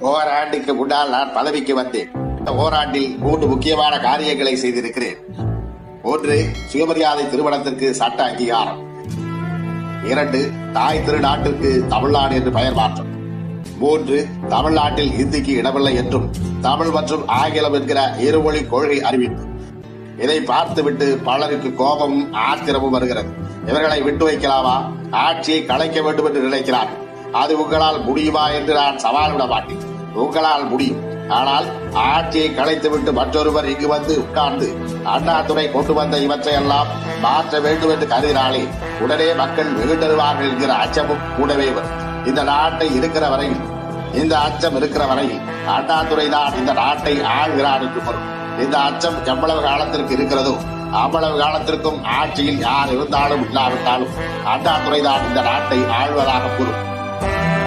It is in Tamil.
ஓராண்டுக்கு முன்னால் நான் பதவிக்கு வந்தேன். இந்த ஓராண்டில் மூன்று முக்கியமான காரியங்களை செய்திருக்கிறேன். ஒன்று சுயமரியாதை திருமணத்திற்கு சட்ட அங்கீகாரம். இரண்டு தாய் திருநாட்டிற்கு தமிழ்நாடு என்று பெயர் மாற்றம். மூன்று தமிழ்நாட்டில் இந்திக்கு இடமில்லை என்றும் தமிழ் மற்றும் ஆங்கிலம் என்கிற இருமொழி கொள்கை அறிவிப்பு. இதை பார்த்துவிட்டு பலருக்கு கோபமும் ஆத்திரமும் வருகிறது. இவர்களை விட்டு வைக்கலாமா? ஆட்சியை கலைக்க வேண்டும் என்று நினைக்கிறார்கள். அது உங்களால் முடியுமா என்று நான் சவால் விட மாட்டேன். உங்களால் முடியும். ஆனால் ஆட்சியை கலைத்துவிட்டு மற்றொருவர் இங்கு வந்து உட்கார்ந்து அண்ணாதுரை கொண்டு வந்த இவற்றையெல்லாம் மாற்ற வேண்டும் என்று கருதினாலே உடனே மக்கள் வெகுண்டருவார்கள் என்கிற அச்சமும் கூடவே வரும். இந்த நாட்டை இருக்கிற வரையில் இந்த அச்சம் இருக்கிற வரையில் அண்ணாதுரை தான் இந்த நாட்டை ஆள்கிறார் என்று பொருள். இந்த அச்சம் எவ்வளவு காலத்திற்கு இருக்கிறதோ அவ்வளவு காலத்திற்கும் ஆட்சியில் யார் இருந்தாலும் இல்லாவிட்டாலும் அண்ணாதுரை தான் இந்த நாட்டை ஆழ்வதாக கூறும். Yeah.